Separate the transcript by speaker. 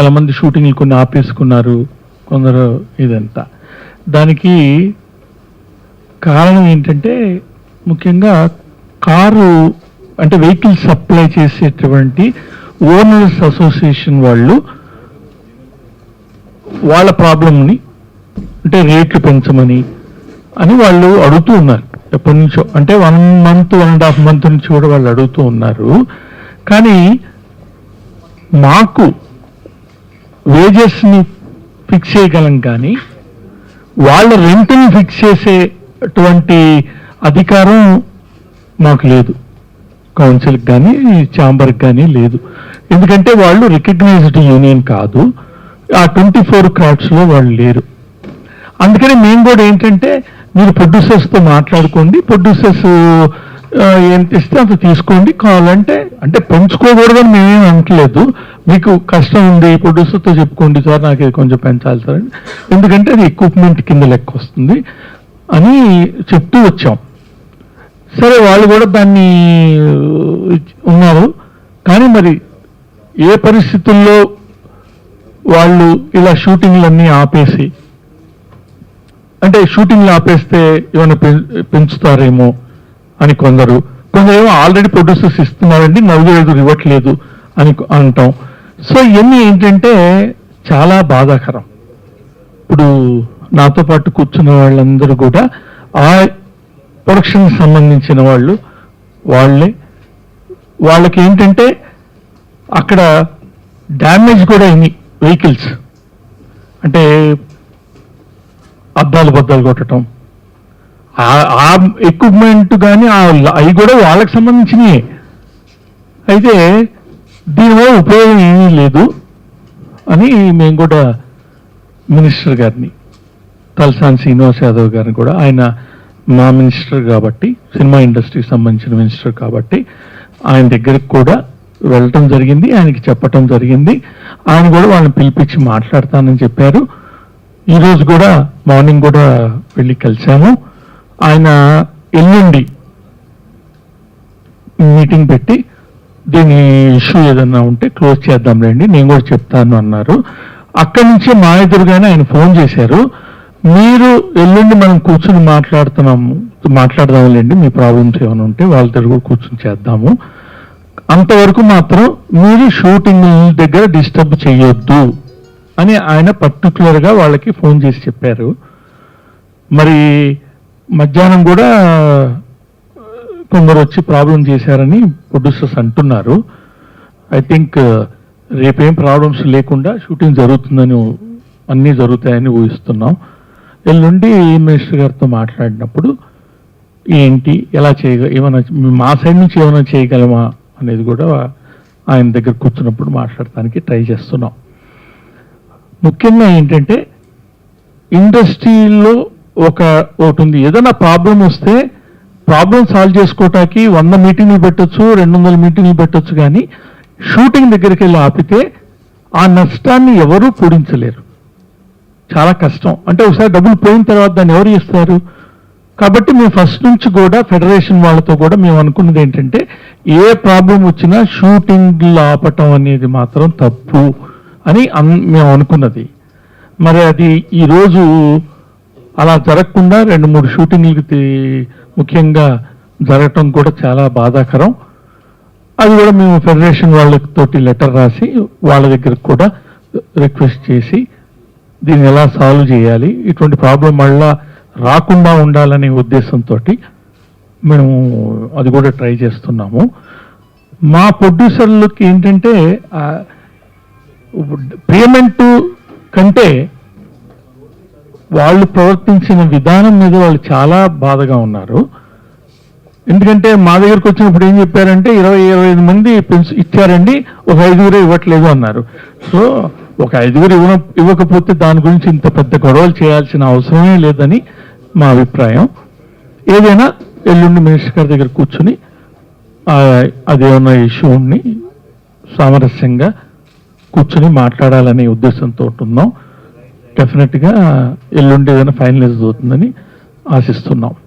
Speaker 1: చాలా మంది షూటింగ్లు కొన్ని ఆపేసుకున్నారు. కొందరు ఇదంతా. దానికి కారణం ఏంటంటే ముఖ్యంగా కారు అంటే వెహికల్ సప్లై చేసేటువంటి ఓనర్స్ అసోసియేషన్ వాళ్ళు వాళ్ళ ప్రాబ్లంని అంటే రేట్లు పెంచమని అని వాళ్ళు అడుగుతూ ఉన్నారు. ఎప్పటి నుంచో అంటే one month one and half month నుంచి కూడా వాళ్ళు అడుగుతూ ఉన్నారు. కానీ మాకు వేజెస్ని ఫిక్స్ చేయగలం కానీ వాళ్ళ రెంట్ని ఫిక్స్ చేసేటువంటి అధికారం మాకు లేదు. కౌన్సిల్కి కానీ ఛాంబర్కి కానీ లేదు. ఎందుకంటే వాళ్ళు రికగ్నైజ్డ్ యూనియన్ కాదు. ఆ ట్వంటీ ఫోర్ క్రాఫ్ట్స్లో వాళ్ళు లేరు. అందుకని మేము కూడా ఏంటంటే మీరు ప్రొడ్యూసర్స్తో మాట్లాడుకోండి. ప్రొడ్యూసర్స్ ఎంత ఇస్తే అంత తీసుకోండి. కావాలంటే అంటే పెంచుకోకూడదని మేమేం అనట్లేదు. మీకు కష్టం ఉంది ప్రొడ్యూసర్తో చెప్పుకోండి సార్ నాకు ఇది కొంచెం పెంచాలి సార్ అని. ఎందుకంటే అది ఎక్విప్మెంట్ కింద లెక్క వస్తుంది అని చెప్తూ వచ్చాం. సరే వాళ్ళు కూడా దాన్ని ఉన్నారు. కానీ మరి ఏ పరిస్థితుల్లో వాళ్ళు ఇలా షూటింగ్లన్నీ ఆపేసి అంటే షూటింగ్లు ఆపేస్తే ఏమైనా పెంచుతారేమో అని కొందరు కొందరేమో ఆల్రెడీ ప్రొడ్యూసర్స్ ఇస్తున్నారండి నలుగురు ఐదుగురు ఇవ్వట్లేదు అని అంటాం. సో ఇవన్నీ ఏంటంటే చాలా బాధాకరం. ఇప్పుడు నాతో పాటు కూర్చున్న వాళ్ళందరూ కూడా ఆ ప్రొడక్షన్ సంబంధించిన వాళ్ళు వాళ్ళే. వాళ్ళకి ఏంటంటే అక్కడ డ్యామేజ్ కూడా అయింది వెహికల్స్ అంటే అద్దాలు బద్దాలు కొట్టడం ఆ- ఎక్విప్మెంట్ కానీ అవి కూడా వాళ్ళకి సంబంధించినవి అయితే దీనివల్ల ఉపయోగం ఏమీ లేదు అని మేము కూడా మినిస్టర్ గారిని తలసాని శ్రీనివాస్ యాదవ్ గారిని కూడా ఆయన మా మినిస్టర్ కాబట్టి సినిమా ఇండస్ట్రీకి సంబంధించిన మినిస్టర్ కాబట్టి ఆయన దగ్గరికి కూడా వెళ్ళటం జరిగింది ఆయనకి చెప్పటం జరిగింది. ఆయన కూడా వాళ్ళని పిలిపించి మాట్లాడతానని చెప్పారు. ఈరోజు కూడా మార్నింగ్ కూడా వెళ్ళి కలిసాము ఆయన ఎల్లుండి మీటింగ్ పెట్టి దీని ఇష్యూ ఏదన్నా ఉంటే క్లోజ్ చేద్దాంలేండి నేను కూడా చెప్తాను అన్నారు. అక్కడి నుంచి మా ఎదురుగానే ఆయన ఫోన్ చేశారు. మీరు ఎల్లుండి మనం కూర్చుని మాట్లాడుతున్నాము మాట్లాడదాంలేండి మీ ప్రాబ్లమ్స్ ఏమైనా ఉంటే వాళ్ళ దగ్గర కూడా కూర్చుని చేద్దాము. అంతవరకు మాత్రం మీరు షూటింగ్ దగ్గర డిస్టర్బ్ చేయొద్దు అని ఆయన పర్టికులర్గా వాళ్ళకి ఫోన్ చేసి చెప్పారు. మరి మధ్యాహ్నం కూడా కొందరు వచ్చి ప్రాబ్లం చేశారని ప్రొడ్యూసర్స్ అంటున్నారు. ఐ థింక్ రేపేం ప్రాబ్లమ్స్ లేకుండా షూటింగ్ జరుగుతుందని అన్నీ జరుగుతాయని ఊహిస్తున్నాం. ఎల్లుండి మినిస్టర్ గారితో మాట్లాడినప్పుడు ఏంటి ఎలా చేయగ ఏమైనా మా సైడ్ నుంచి ఏమైనా చేయగలమా అనేది కూడా ఆయన దగ్గర కూర్చున్నప్పుడు మాట్లాడటానికి ట్రై చేస్తున్నాం. ముఖ్యంగా ఏంటంటే ఇండస్ట్రీలో ఒక ఒకటి ఉంది. ఏదైనా ప్రాబ్లం వస్తే ప్రాబ్లం సాల్వ్ చేసుకోవటానికి వంద మీటింగ్లు పెట్టొచ్చు రెండు వందల మీటింగ్లు పెట్టొచ్చు కానీ షూటింగ్ దగ్గరికి వెళ్ళి ఆపితే ఆ నష్టాన్ని ఎవరూ పూరించలేరు. చాలా కష్టం. అంటే ఒకసారి డబ్బులు పోయిన తర్వాత దాన్ని ఎవరు ఇస్తారు కాబట్టి మేము ఫస్ట్ నుంచి కూడా ఫెడరేషన్ వాళ్ళతో కూడా మేము అనుకున్నది ఏంటంటే ఏ ప్రాబ్లం వచ్చినా షూటింగ్లు ఆపటం అనేది మాత్రం తప్పు అని అన్- మేము అనుకున్నది. మరి అది ఈరోజు అలా జరగకుండా రెండు మూడు షూటింగ్లకి ముఖ్యంగా జరగటం కూడా చాలా బాధాకరం. అది కూడా మేము ఫెడరేషన్ వాళ్ళతోటి లెటర్ రాసి వాళ్ళ దగ్గర కూడా రిక్వెస్ట్ చేసి దీన్ని ఎలా సాల్వ్ చేయాలి ఇటువంటి ప్రాబ్లం మళ్ళా రాకుండా ఉండాలనే ఉద్దేశంతో మేము అది కూడా ట్రై చేస్తున్నాము. మా ప్రొడ్యూసర్లకి ఏంటంటే పేమెంట్ కంటే వాళ్ళు ప్రవర్తించిన విధానం మీద వాళ్ళు చాలా బాధగా ఉన్నారు. ఎందుకంటే మా దగ్గరకు వచ్చినప్పుడు ఏం చెప్పారంటే ఇరవై ఇరవై ఐదు మంది పెన్స్ ఇచ్చారండి ఒక ఐదుగురే ఇవ్వట్లేదు అన్నారు. సో ఒక ఐదుగురు ఇవ్వ ఇవ్వకపోతే దాని గురించి ఇంత పెద్ద గొడవలు చేయాల్సిన అవసరమే లేదని మా అభిప్రాయం. ఏదైనా ఎల్లుండి మినిస్టర్ గారి దగ్గర కూర్చుని అదేమన్నా ఇష్యూని సామరస్యంగా కూర్చుని మాట్లాడాలనే ఉద్దేశంతో ఉంటున్నాం. డెఫినెట్గా ఎల్లుండి ఏదైనా ఫైనలైజ్ అవుతుందని ఆశిస్తున్నాం.